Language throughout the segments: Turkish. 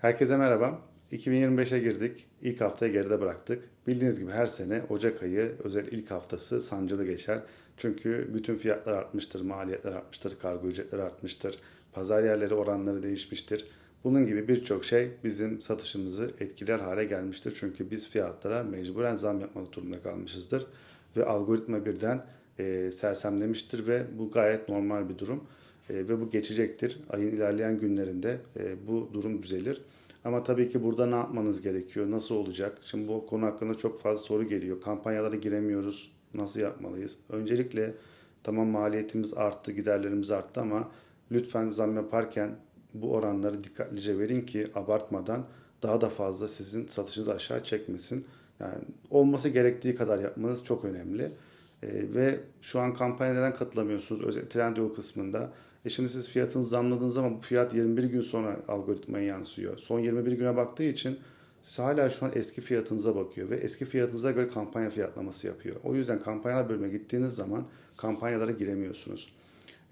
Herkese merhaba. 2025'e girdik. İlk haftayı geride bıraktık. Bildiğiniz gibi her sene Ocak ayı özel ilk haftası sancılı geçer. Çünkü bütün fiyatlar artmıştır, maliyetler artmıştır, kargo ücretleri artmıştır, pazar yerleri oranları değişmiştir. Bunun gibi birçok şey bizim satışımızı etkiler hale gelmiştir. Çünkü biz fiyatlara mecburen zam yapmak durumunda kalmışızdır. Ve algoritma birden e, sersemlemiştir ve bu gayet normal bir durum. E, ve bu geçecektir. Ayın ilerleyen günlerinde e, bu durum düzelir. Ama tabii ki burada ne yapmanız gerekiyor? Nasıl olacak? Şimdi bu konu hakkında çok fazla soru geliyor. Kampanyalara giremiyoruz. Nasıl yapmalıyız? Öncelikle tamam maliyetimiz arttı, giderlerimiz arttı ama lütfen zam yaparken bu oranları dikkatlice verin ki abartmadan daha da fazla sizin satışınızı aşağı çekmesin. Yani olması gerektiği kadar yapmanız çok önemli. Ee, ve şu an kampanya neden katılamıyorsunuz? Özellikle Trendyol kısmında. E şimdi siz fiyatınızı zamladığınız zaman bu fiyat 21 gün sonra algoritmaya yansıyor. Son 21 güne baktığı için siz hala şu an eski fiyatınıza bakıyor ve eski fiyatınıza göre kampanya fiyatlaması yapıyor. O yüzden kampanyalar bölümüne gittiğiniz zaman kampanyalara giremiyorsunuz.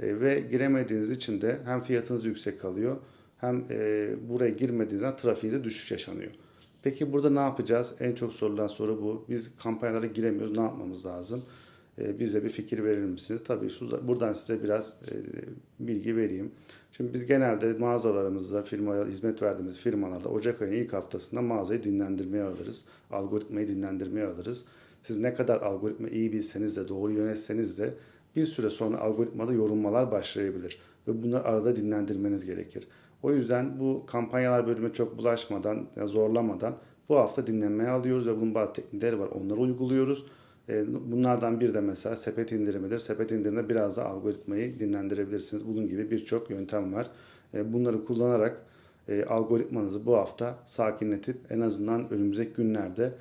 E, ve giremediğiniz için de hem fiyatınız yüksek kalıyor hem e, buraya girmediğinizden trafiğinize düşüş yaşanıyor. Peki burada ne yapacağız? En çok sorulan soru bu. Biz kampanyalara giremiyoruz. Ne yapmamız lazım? E, bize bir fikir verir misiniz? Tabii buradan size biraz e, bilgi vereyim. Şimdi biz genelde mağazalarımızda, firmaya hizmet verdiğimiz firmalarda Ocak ayının ilk haftasında mağazayı dinlendirmeye alırız. Algoritmayı dinlendirmeye alırız. Siz ne kadar algoritma iyi bilseniz de, doğru yönetseniz de bir süre sonra algoritmada yorumlalar başlayabilir. Ve bunları arada dinlendirmeniz gerekir. O yüzden bu kampanyalar bölümü çok bulaşmadan, zorlamadan bu hafta dinlenmeye alıyoruz ve bunun bazı teknikleri var. Onları uyguluyoruz. E, bunlardan bir de mesela sepet indirimidir. Sepet indiriminde biraz da algoritmayı dinlendirebilirsiniz. Bunun gibi birçok yöntem var. E, bunları kullanarak e, algoritmanızı bu hafta sakinletip en azından önümüzdeki günlerde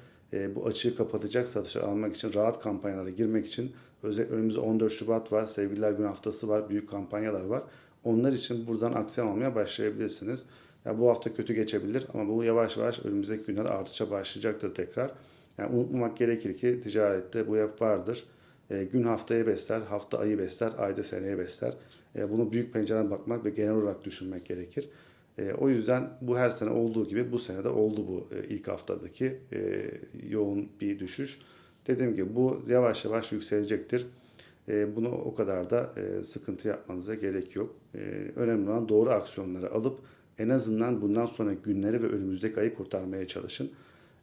bu açığı kapatacak satışa almak için rahat kampanyalara girmek için özellikle önümüzde 14 Şubat var, Sevgililer Günü haftası var, büyük kampanyalar var. Onlar için buradan aksiyon almaya başlayabilirsiniz. Ya bu hafta kötü geçebilir ama bu yavaş yavaş önümüzdeki günler artışa başlayacaktır tekrar. Yani unutmamak gerekir ki ticarette bu yap vardır. E, gün haftaya besler, hafta ayı besler, ayda seneye besler. E, bunu büyük pencereden bakmak ve genel olarak düşünmek gerekir. E, o yüzden bu her sene olduğu gibi bu sene de oldu bu e, ilk haftadaki e, yoğun bir düşüş. Dediğim gibi bu yavaş yavaş yükselecektir. E, bunu o kadar da e, sıkıntı yapmanıza gerek yok. E, önemli olan doğru aksiyonları alıp en azından bundan sonra günleri ve önümüzdeki ayı kurtarmaya çalışın.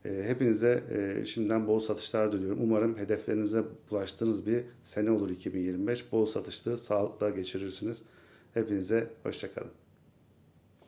Ee, hepinize e, şimdiden bol satışlar diliyorum. Umarım hedeflerinize ulaştığınız bir sene olur 2025. Bol satışlı, sağlıkla geçirirsiniz. Hepinize hoşçakalın.